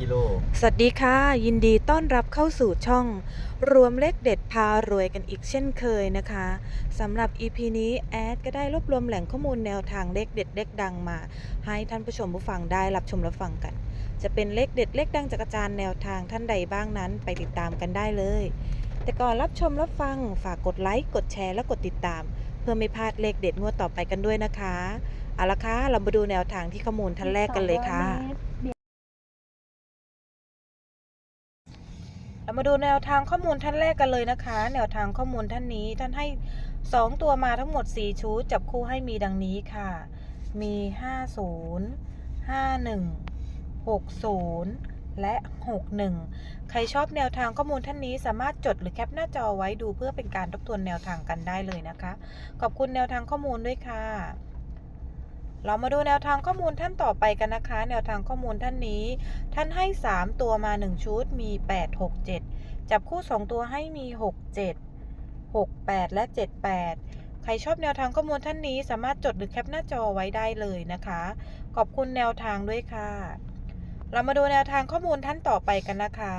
กิโล สวัสดีค่ะ ยินดีต้อนรับเข้าสู่ช่อง รวมเลขเด็ดพารวยกันอีกเช่นเคยนะคะสำหรับ EP นี้แอดก็ได้รวบรวมแหล่งข้อมูลแนวทางเลขเด็ดเลขดังมา ให้ท่านผู้ชมผู้ฟังได้รับชมรับฟังกัน จะเป็นเลขเด็ดเลขดังจากอาจารย์แนวทางท่านใดบ้างนั้นไปติดตามกันได้เลย แต่ก่อนรับชมรับฟังฝากกดไลค์กดแชร์และกดติดตาม เพื่อไม่พลาดเลขเด็ดงวดต่อไปกันด้วยนะคะเอาละค่ะเรามาดูแนวทางที่ข้อมูลท่านแรกกันเลยค่ะ เรามาดูแนวทางข้อมูลท่านแรกกันเลยนะคะ แนวทางข้อมูลท่านนี้ท่านให้ 2 ตัวมาทั้งหมด 4 ชุด จับคู่ให้มีดังนี้ค่ะ มี 50 51 60 และ 61 ใครชอบแนวทางข้อมูลท่านนี้สามารถจดหรือแคปหน้าจอไว้ดูเพื่อเป็นการทบทวนแนวทางกันได้เลยนะคะ ขอบคุณแนวทางข้อมูลด้วยค่ะ เรามาดูแนวทางข้อมูลท่านต่อไปกันนะคะ แนวทางข้อมูลท่านนี้ ท่านให้ 3 ตัวมา 1 ชุดมี 8 6 7 จับคู่ 2 ตัวให้มี 6 7 6 8 และ 7 8 ใครชอบแนวทางข้อมูลท่านนี้สามารถจดหรือแคปหน้าจอไว้ได้เลยนะคะ ขอบคุณแนวทางด้วยค่ะ เรามาดูแนวทางข้อมูลท่านต่อไปกันนะคะ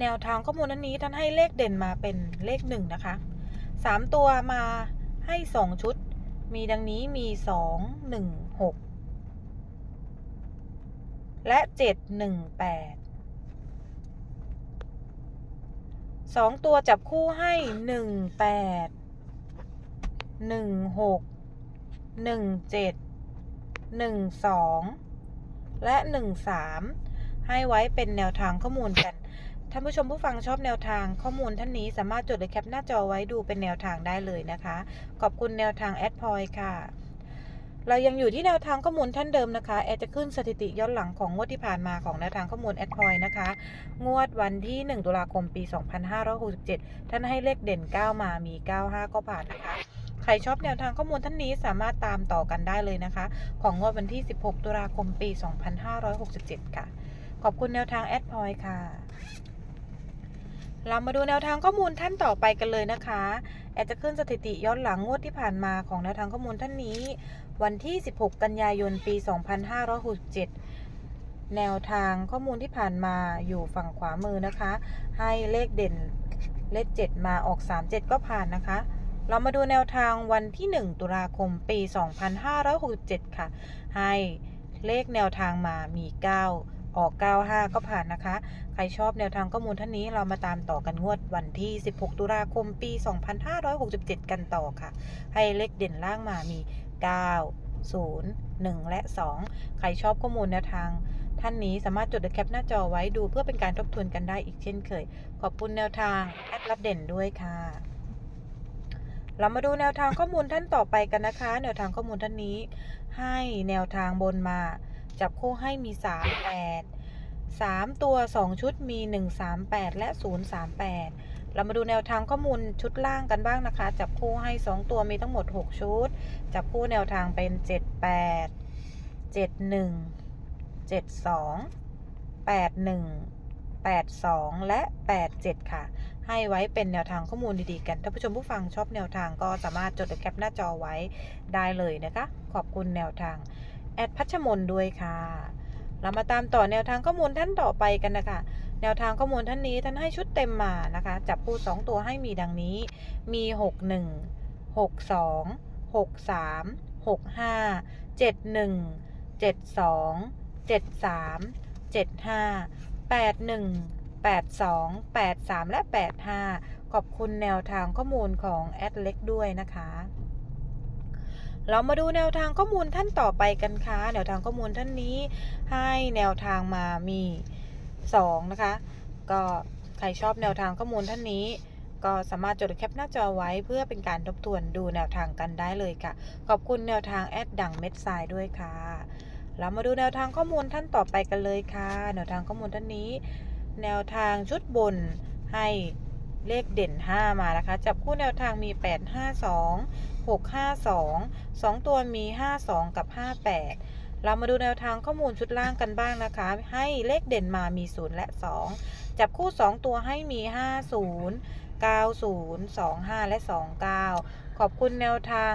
แนวทางข้อมูลท่านนี้ท่านให้เลขเด่นมาเป็นเลข1นะคะ3 ตัวมาให้ 2 ชุด มีดังนี้มี2 1 6และเจ็ดหนึ่งแปดสองตัวจับคู่ให้หนึ่งแปดหนึ่งหกหนึ่งเจ็ดหนึ่งสองและหนึ่งสามให้ไว้เป็นแนวทางข้อมูลกัน ท่านผู้ชมผู้ฟังชอบแนวทางข้อมูลท่านนี้สามารถจดหรือแคปหน้าจอไว้ดูเป็นแนวทางได้เลยนะคะ ขอบคุณแนวทางแอดพอยค่ะ เรายังอยู่ที่แนวทางข้อมูลท่านเดิมนะคะ แอดจะขึ้นสถิติย้อนหลังของงวดที่ผ่านมาของแนวทางข้อมูลแอดพอยนะคะ งวดวันที่ 1 ตุลาคมปี 2567 ท่านให้เลขเด่น 9 มามี 95 ก็ผ่านนะคะใครชอบแนวทางข้อมูลท่านนี้สามารถตามต่อกันได้เลยนะคะ ของงวดวันที่ 16 ตุลาคมปี 2567 ค่ะ ขอบคุณแนวทางแอดพอยค่ะ เรามาดูแนวทางข้อมูลท่านต่อไปกันเลยนะคะ แอดจะขึ้นสถิติย้อนหลังงวดที่ผ่านมาของแนวทางข้อมูลท่านนี้ วันที่ 16 กันยายน ปี 2567 แนวทางข้อมูลที่ผ่านมาอยู่ฝั่งขวามือนะคะ ให้เลขเด่นเลข 7 มาออก 37 ก็ผ่านนะคะ เรามาดูแนวทางวันที่ 1 ตุลาคม ปี 2567 ค่ะ ให้เลขแนวทางมามี 9 ออก 95 ก็ผ่านนะคะ ใครชอบแนวทางข้อมูลท่านนี้เรามาตามต่อกันงวดวันที่ 16 ตุลาคมปี 2567 กันต่อค่ะ ให้เลขเด่นล่างมามี 9 0 1 และ 2 ใครชอบข้อมูลแนวทางท่านนี้สามารถจดแคปหน้าจอไว้ดูเพื่อเป็นการทบทวนกันได้อีกเช่นเคย ขอบคุณแนวทางแอดรับเด่นด้วยค่ะ เรามาดูแนวทางข้อมูลท่านต่อไปกันนะคะ แนวทางข้อมูลท่านนี้ ให้แนวทางบนมา จับคู่ให้มี 3 8 3 ตัว 2 ชุดมี 1 3 8 และ 0 3 8 เรามาดูแนวทางข้อมูลชุดล่างกันบ้างนะคะ จับคู่ให้ 2 ตัวมีทั้งหมด 6 ชุด จับคู่แนวทางเป็น 7 8 7 1 7 2 8 1 8 2 และ 8 7 ค่ะ ให้ไว้เป็นแนวทางข้อมูลดีๆกัน ถ้าผู้ชมผู้ฟังชอบแนวทางก็สามารถจดหรือแคปหน้าจอไว้ได้เลยนะคะ ขอบคุณแนวทาง แอดพัชมนด้วยค่ะ เรามาตามต่อแนวทางข้อมูลท่านต่อไปกันนะคะ แนวทางข้อมูลท่านนี้ท่านให้ชุดเต็มมานะคะ จับคู่2ตัวให้มีดังนี้ มี 6 1 6 2 6 3 6 5 7 1 7 2 7 3 7 5 8 1 8 2 8 3 และ 8 5 ขอบคุณแนวทางข้อมูลของแอดเล็กด้วยนะคะ เรามาดูแนวทางข้อมูลท่านต่อไปกันค่ะแนวทางข้อมูลท่านนี้ให้แนวทางมามี2นะคะ ก็ใครชอบแนวทางข้อมูลท่านนี้ ก็สามารถจดแคปหน้าจอไว้เพื่อเป็นการทบทวนดูแนวทางกันได้เลยค่ะ ขอบคุณแนวทางแอดดังเม็ดทรายด้วยค่ะเรามาดูแนวทางข้อมูลท่านต่อไปกันเลยค่ะ แนวทางข้อมูลท่านนี้ แนวทางชุดบนให้ เลขเด่น 5 มานะคะ จับคู่แนวทางมี 8 5 2 6 5 2 2 ตัวมี 5 2 กับ 58 เรามาดูแนวทางข้อมูลชุดล่างกันบ้างนะคะ ให้เลขเด่นมามี 0 และ 2 จับคู่ 2 ตัวให้มี 50 90 25 และ 29 ขอบคุณแนวทาง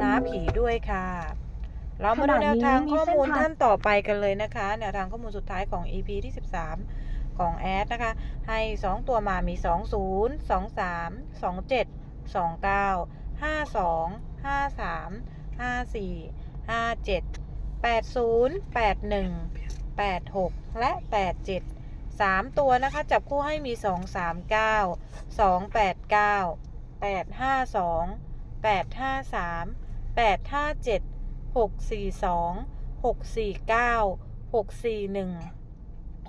น้าผีด้วยค่ะ เรามาดูแนวทางข้อมูลท่านต่อไปกันเลยนะคะ แนวทางข้อมูลสุดท้ายของ EP ที่ 13 ของแอดนะคะ ให้ 2 ตัวมามี 20 23 27 29 52 53 54 57 80 81 86 และ 87 3 ตัวนะคะ จับคู่ให้มี 2 3 9 2 8 9 8 5 2 8 5 3 8 5 7 6 4 2 6 4 9 6 4 1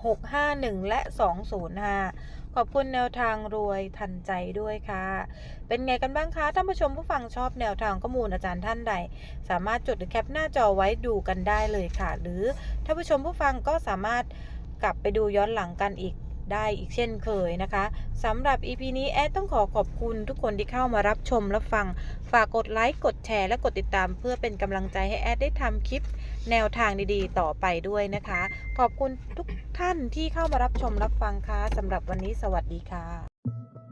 6 5 1 และ 205 ขอบคุณแนวทางรวยทันใจด้วยค่ะ เป็นไงกันบ้างคะท่านผู้ชมผู้ฟังชอบแนวทางข้อมูลอาจารย์ท่านใด สามารถจดหรือแคปหน้าจอไว้ดูกันได้เลยค่ะ หรือท่านผู้ชมผู้ฟังก็สามารถกลับไปดูย้อนหลังกันอีก ได้อีกเช่นเคยนะคะสำหรับ EP นี้แอดต้องขอขอบคุณทุกคนที่เข้ามารับชมและฟัง ฝากกดไลค์ กดแชร์และกดติดตาม เพื่อเป็นกำลังใจให้แอดได้ทำคลิปแนวทางดีๆ ต่อไปด้วยนะคะ ขอบคุณทุกท่านที่เข้ามารับชมรับฟังค่ะสำหรับวันนี้สวัสดีค่ะ